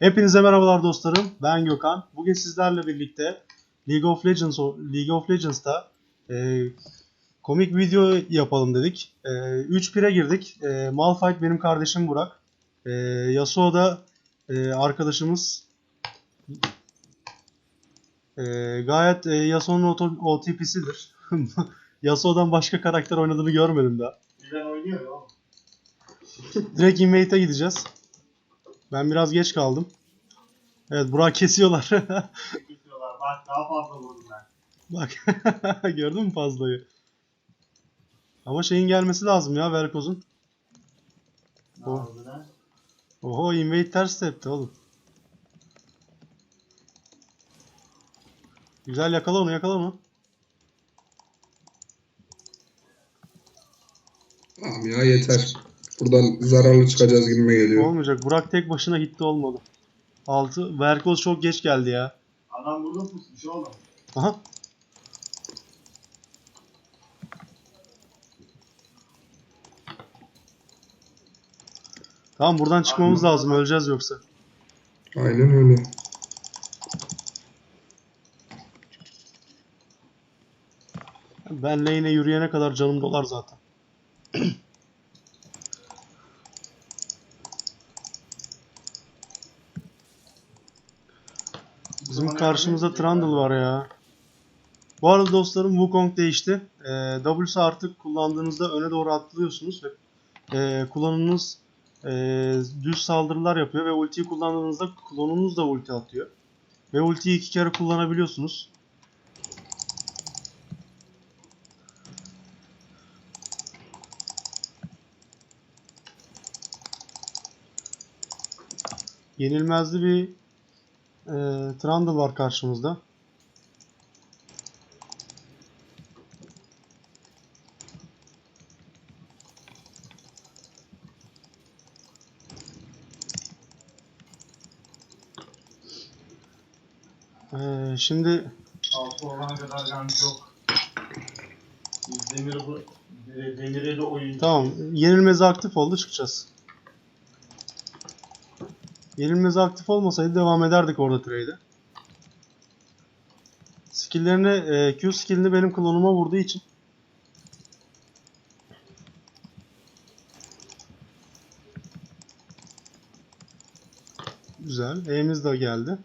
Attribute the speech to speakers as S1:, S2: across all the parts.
S1: Hepinize merhabalar dostlarım. Ben Gökhan. Bugün sizlerle birlikte League of Legends League of Legends'ta e, komik video yapalım dedik. E, 3 pire girdik. E, Malphite benim kardeşim Burak. E, Yasuo da e, arkadaşımız. E, gayet e, Yasuo'nun OT- OTP'sidir. Yasuo'dan başka karakter oynadığını görmedim daha.
S2: Bilen oynuyor ya.
S1: Direkt invade'e gideceğiz. Ben biraz geç kaldım. Evet Burak kesiyorlar.
S2: Bitiyorlar. Bak daha fazla vurdum ben.
S1: Bak gördün mü fazlayı? Ama şeyin gelmesi lazım ya Velkoz'un.
S2: Ne
S1: Oh. Oho invade ters tepti oğlum. Güzel yakala onu yakala onu.
S3: Tamam ya yeter. Buradan zararlı çıkacağız gibime geliyor.
S1: Olmayacak. Burak tek başına gitti olmadı. Altı. Velkoz çok geç geldi ya.
S2: Adam burada pusmuş oğlum.
S1: Aha. Tamam buradan çıkmamız
S2: Aynen.
S1: lazım. Öleceğiz yoksa.
S3: Aynen öyle.
S1: Ben lane'e yürüyene kadar canım dolar zaten. Bizim karşımızda Trundle var ya. Bu arada dostlarım Wukong değişti. Ee, W'su artık kullandığınızda öne doğru atlıyorsunuz ve e, kullanınız e, düz saldırılar yapıyor ve ultiyi kullandığınızda klonunuz da ulti atıyor. Ve ultiyi iki kere kullanabiliyorsunuz. Yenilmezli bir e, Trundle var karşımızda. E, şimdi
S2: Altı olana kadar ganç yok. Biz demiri bu de- demire de oyuncu.
S1: tamam yenilmezi aktif oldu çıkacağız. Yenilmezi aktif olmasaydı devam ederdik orada trade'e. Skill'lerini e, Q skill'ini benim klonuma vurduğu için Güzel. E'miz de geldi.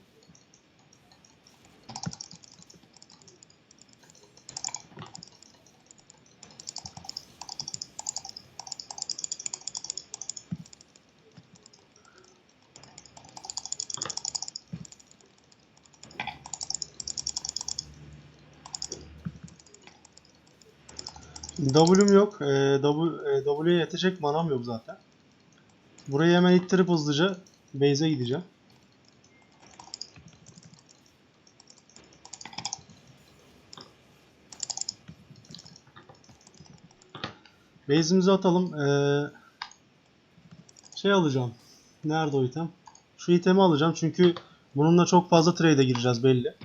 S1: W'm yok. Ee, W, yetecek manam yok zaten. Burayı hemen ittirip hızlıca base'e gideceğim. Base'imizi atalım. Ee, şey alacağım. Nerede o item? Şu itemi alacağım çünkü bununla çok fazla trade'e gireceğiz belli.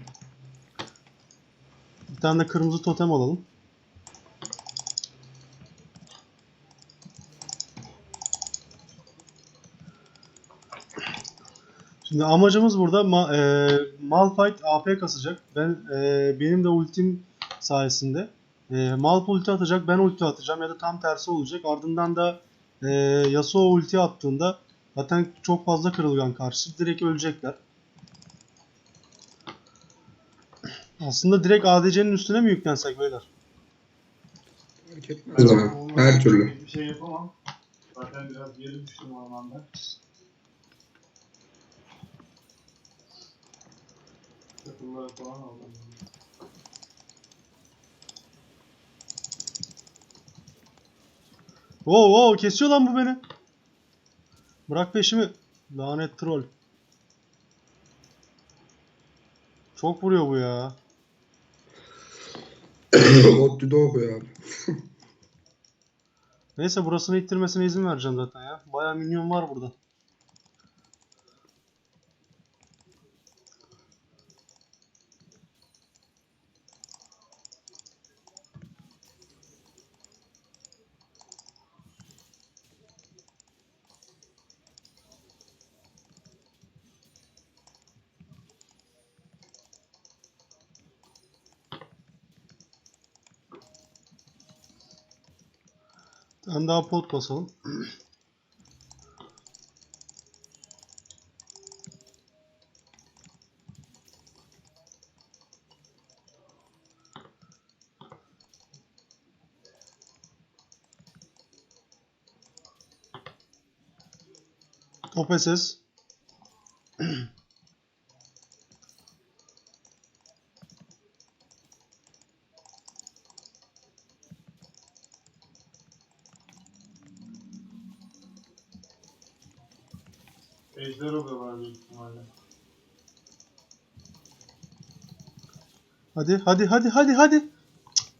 S1: Bir tane de kırmızı totem alalım. Şimdi amacımız burada ma e, Malphite AP kasacak. Ben e, benim de ultim sayesinde e, Malp ulti atacak, ben ulti atacağım ya da tam tersi olacak. Ardından da e, Yasuo ulti attığında zaten çok fazla kırılgan karşı direkt ölecekler. Aslında direkt ADC'nin üstüne mi yüklensek beyler?
S3: Etmez ama. Her türlü.
S2: Bir şey yapamam. Zaten biraz geri düştüm ormanda. Takımları falan aldım.
S1: Oo oo kesiyor lan bu beni. Bırak peşimi. Lanet troll. Çok vuruyor bu ya.
S3: Ottu doğu ya.
S1: Neyse burasını ittirmesine izin vereceğim zaten ya. Bayağı minyon var burada. Ben daha pot basalım. Top
S2: Ejder oluyorlar büyük ihtimalle.
S1: Hadi hadi hadi hadi hadi.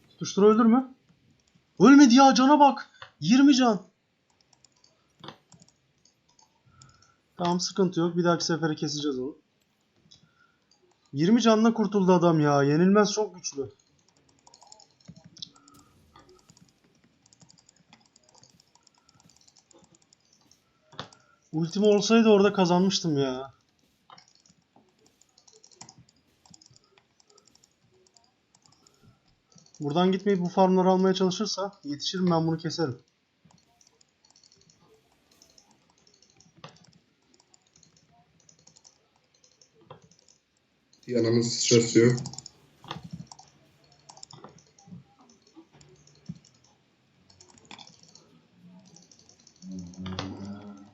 S1: Tutuştur öldürme. Ölmedi ya cana bak. 20 can. Tamam sıkıntı yok. Bir dahaki sefere keseceğiz onu. 20 canla kurtuldu adam ya. Yenilmez çok güçlü. Ultim olsaydı orada kazanmıştım ya. Buradan gitmeyip bu farmları almaya çalışırsa yetişirim ben bunu keserim.
S3: Yanımız sıçrasıyor.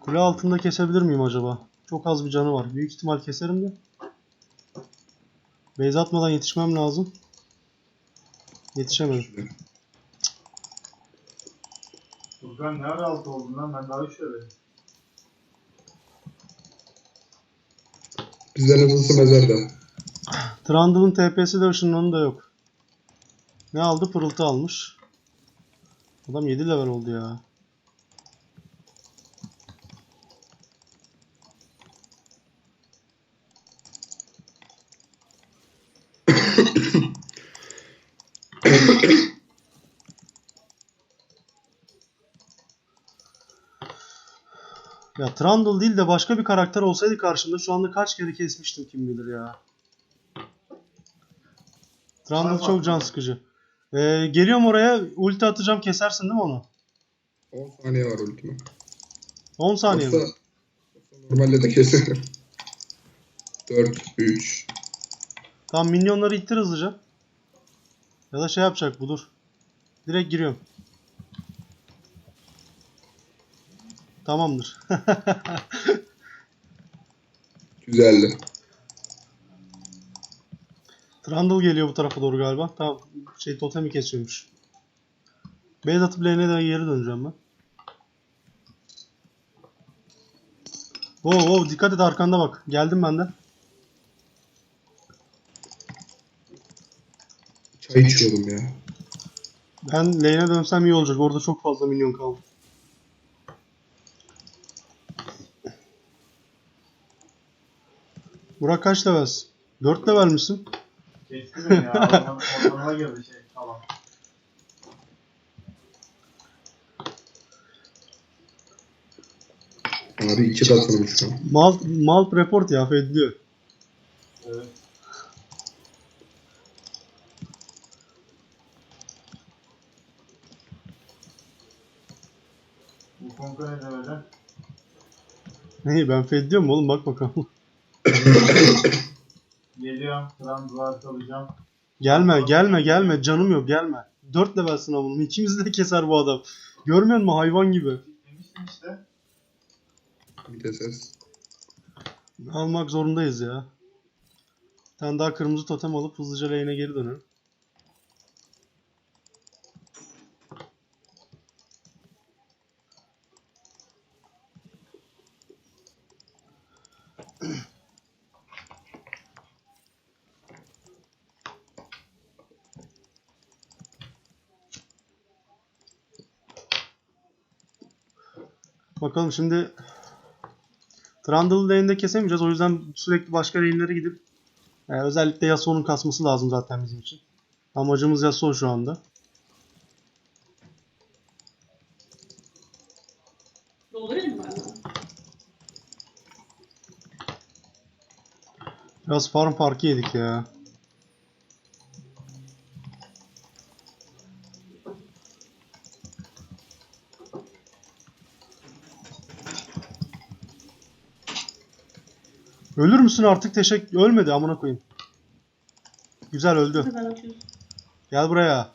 S1: Kule altında kesebilir miyim acaba? Çok az bir canı var. Büyük ihtimal keserim de. Base atmadan yetişmem lazım. Yetişemedim.
S2: Furkan ne ara altı oldun lan? Ben daha üç levelim.
S3: Bizden hızlısı mezarda.
S1: Trundle'ın TP'si de ışınlanı da yok. Ne aldı? Pırıltı almış. Adam 7 level oldu ya. Ya Trundle değil de başka bir karakter olsaydı karşımda şu anda kaç kere kesmiştim kim bilir ya. Trundle çok can sıkıcı. Ee, geliyorum oraya ulti atacağım kesersin değil mi onu?
S3: 10 saniye var ultime.
S1: 10 saniye mi?
S3: Yoksa, yoksa normalde de keserim. 4, 3.
S1: Tamam minyonları ittir hızlıca. Ya da şey yapacak bu dur. Direkt giriyorum. Tamamdır.
S3: Güzeldi.
S1: Trundle geliyor bu tarafa doğru galiba. Tamam. Şey totemi kesiyormuş. Base atıp lane'e de geri döneceğim ben. Wow wow dikkat et arkanda bak. Geldim ben de.
S3: Çay içiyordum ya.
S1: Ben lane'e dönsem iyi olacak. Orada çok fazla minyon kaldı. Burak kaç levelsin? 4 level misin?
S2: Kesti beni ya. Orman, ormanıma girdi şey falan.
S3: Abi iki katılmış şu an.
S1: Malt, malt report ya fedliyor.
S2: Bu konka ne demeden?
S1: Neyi ben fedliyorum oğlum bak bakalım.
S2: Geliyorum. Trundle'lar kalacağım.
S1: gelme gelme gelme canım yok gelme. 4 levelsin oğlum. İkimizi de keser bu adam. Görmüyor musun hayvan gibi.
S2: Demiştim işte.
S3: Bir de ses.
S1: Almak zorundayız ya. Bir tane daha kırmızı totem alıp hızlıca lane'e geri dönelim. Bakalım şimdi Trundle'ı lane'de kesemeyeceğiz. O yüzden sürekli başka lane'lere gidip e, özellikle Yasuo'nun kasması lazım zaten bizim için. Amacımız Yasuo şu anda. Biraz farm farkı yedik ya. Ölür müsün artık? Teşekkür. Ölmedi amına koyayım. Güzel öldü. Gel buraya.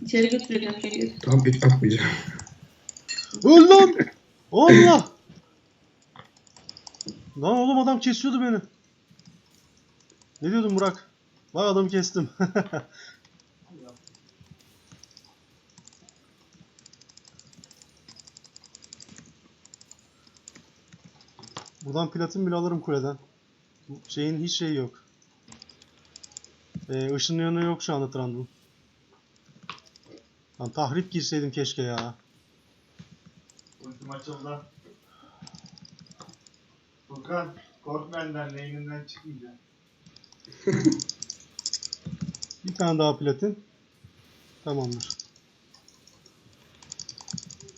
S4: İçeri götüreceğim içeri.
S3: tam hiç atmayacağım.
S1: Öl lan! Allah! Lan oğlum adam kesiyordu beni. Ne diyordun Burak? Bak adamı kestim. Buradan platin bile alırım kuleden. Bu Şeyin hiç şeyi yok. Ee, ışın yanı yok şu anda Trundle'ın. Lan tahrip girseydim keşke ya.
S2: Ultim açıldı. Furkan kork benden çıkmayacak.
S1: Bir tane daha platin. Tamamdır.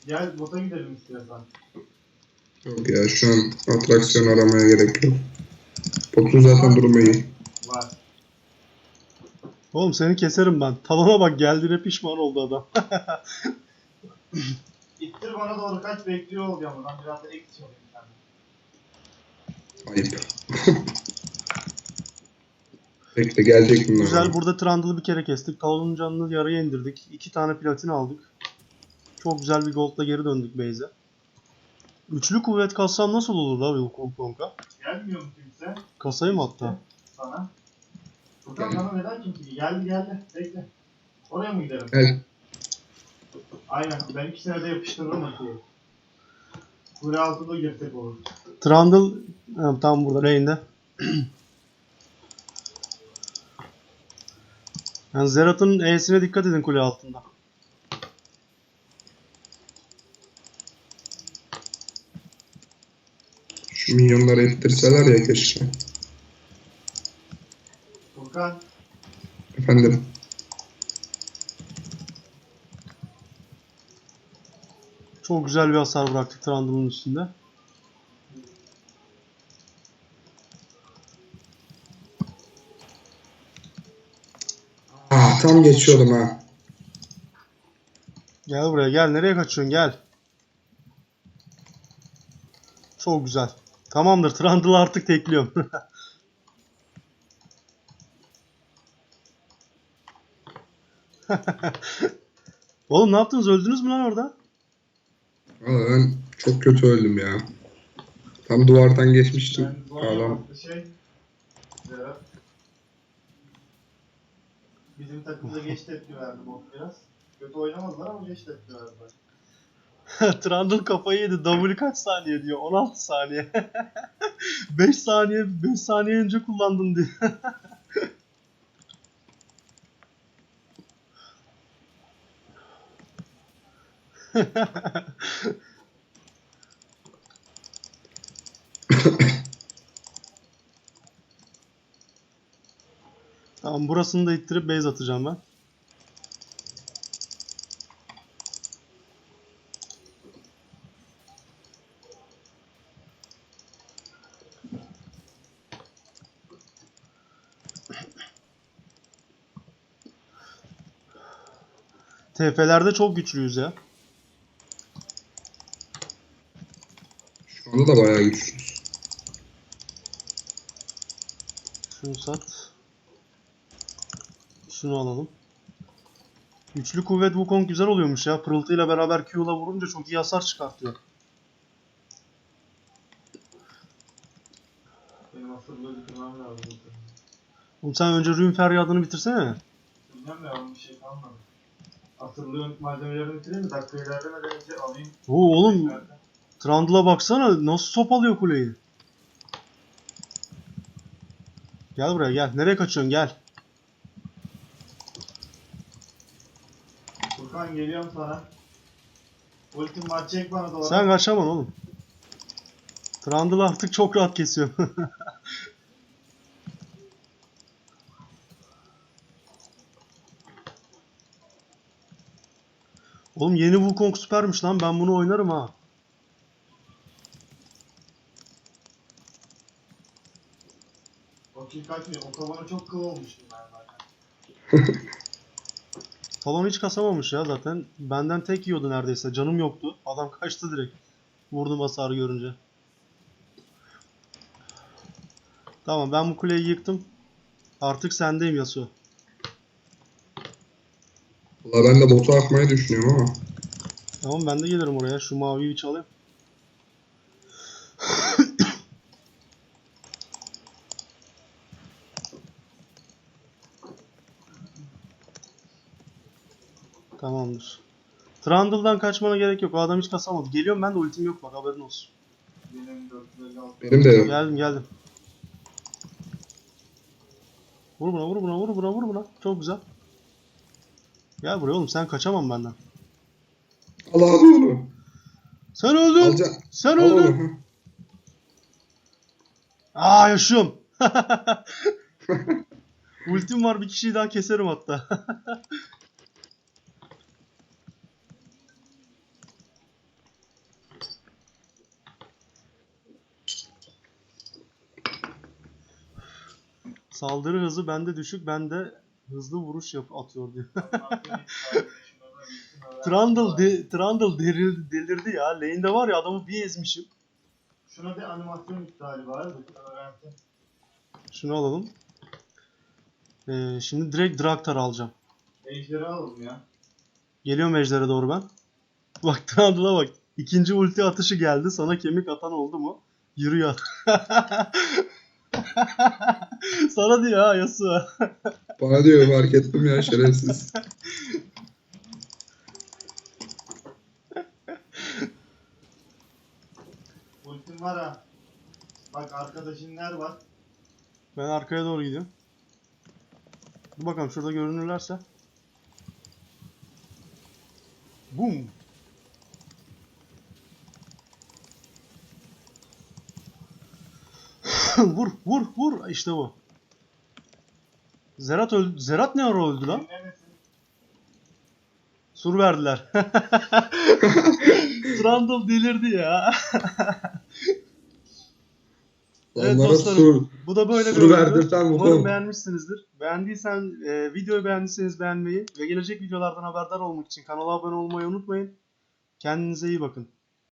S2: Gel bota gidelim istiyorsan.
S3: Yok ya şu an atraksiyon aramaya gerek yok. Botun zaten durumu iyi.
S2: Var.
S1: Oğlum seni keserim ben. Talona bak geldiğine pişman oldu adam.
S2: İttir bana doğru kaç bekliyor olacağım buradan biraz da ek çalayım sen.
S3: Ayıp. Bekle gelecek bunlar.
S1: Güzel burada Trundle'ı bir kere kestik. Talon'un canını yarıya indirdik. İki tane platin aldık. Çok güzel bir goldla geri döndük base'e. Üçlü kuvvet kassam nasıl olur la Wukong'a?
S2: Gelmiyor mu kimse
S1: Kasayım hatta.
S2: sana? Furkan sana neden kimse? Geldi geldi. Bekle. Oraya mı gidelim?
S3: Gel.
S2: Aynen. Ben ikisine de yapıştırırım Aki'yi. Kule altında girsek olur.
S1: Trundle ha, tam burada lane'de. yani Zerat'ın E'sine dikkat edin kule altında.
S3: Şu minyonları ettirseler ya keşke.
S2: Furkan
S3: Efendim.
S1: Çok güzel bir hasar bıraktık Trundle'ın üstünde.
S3: Aa, tam geçiyordum ha.
S1: Gel buraya gel. Nereye kaçıyorsun? Gel. Çok güzel. Tamamdır. Trundle'ı artık tekliyorum. Oğlum ne yaptınız? Öldünüz mü lan orada?
S3: Valla ben çok kötü öldüm ya. Tam duvardan geçmiştim.
S2: ben zor
S3: Adam
S2: yapmaklı şey. Zerat. Bizim takımda geç tepki verdi bot biraz. Kötü oynamadılar ama geç tepki verdiler.
S1: Trundle kafayı yedi. W kaç saniye diyor? 16 saniye. 5 saniye 5 saniye önce kullandım diyor. Tamam burasını da ittirip base atacağım ben. TF'lerde çok güçlüyüz ya.
S3: şu anda da bayağı güçlüyüz.
S1: Şunu sat. Şunu alalım. Üçlü kuvvet Wukong güzel oluyormuş ya. Pırıltıyla beraber Q'la vurunca çok iyi hasar çıkartıyor. Oğlum sen önce Rune feryadını bitirsene.
S2: Bilmem ya bir şey kalmadı. Asırlığın malzemelerini bitireyim de dakika ilerlemeden önce alayım.
S1: Oo oğlum Trundle'a baksana nasıl sopalıyor kuleyi. Gel buraya gel. Nereye kaçıyorsun gel.
S2: Furkan geliyorum sana. Ultim var çek bana doğru.
S1: Sen kaçamam oğlum. Trundle'ı artık çok rahat kesiyorum. Oğlum yeni Wukong süpermiş lan. Ben bunu oynarım ha.
S2: Kill kaçmıyor. O kavana çok kıl olmuştum ben zaten.
S1: Talon hiç kasamamış ya zaten. Benden tek yiyordu neredeyse. Canım yoktu. Adam kaçtı direkt. Vurdum hasarı görünce. Tamam ben bu kuleyi yıktım. Artık sendeyim Yasuo.
S3: Valla ben de botu atmayı düşünüyorum ama.
S1: Tamam ben de gelirim oraya. Şu maviyi bir çalayım. Tamamdır. Trundle'dan kaçmana gerek yok. O adam hiç kasamadı. Geliyorum ben de ultim yok bak haberin olsun.
S2: Benim 456.
S3: Benim de yok.
S1: Geldim geldim. Vur buna vur buna vur buna vur buna. Çok güzel. Gel buraya oğlum sen kaçamam benden.
S3: Al al onu.
S1: Sen öldün.
S3: Alacak.
S1: Sen öldün.
S3: onu.
S1: Aa yaşıyorum. Ultim var bir kişiyi daha keserim hatta. Saldırı hızı bende düşük, bende hızlı vuruş yap atıyor diyor. Trundle, de, Trundle delirdi, delirdi ya. Lane'de var ya adamı bir ezmişim.
S2: Şuna bir animasyon iptali var. Öğrenci.
S1: Şunu alalım. Ee, şimdi direkt Draktar alacağım.
S2: Ejderi alalım ya.
S1: Geliyorum Ejder'e doğru ben. Bak Trundle'a bak. İkinci ulti atışı geldi. Sana kemik atan oldu mu? Yürü ya. Sana diyor ha Yasuo.
S3: Bana diyor fark ettim ya şerefsiz.
S2: Ultim var ha. Bak arkadaşın ner var.
S1: Ben arkaya doğru gidiyorum. Dur bakalım şurada görünürlerse. Boom. vur vur vur işte bu. Zerat öldü. Zerat ne ara öldü lan? Sur verdiler. Trundle delirdi ya. Evet
S3: Onlara
S1: dostlarım.
S3: sur.
S1: Bu da böyle bir
S3: Sur
S1: oyundu.
S3: verdirten bu
S1: Umarım beğenmişsinizdir. Beğendiysen, e, videoyu beğendiyseniz beğenmeyi ve gelecek videolardan haberdar olmak için kanala abone olmayı unutmayın. Kendinize iyi bakın.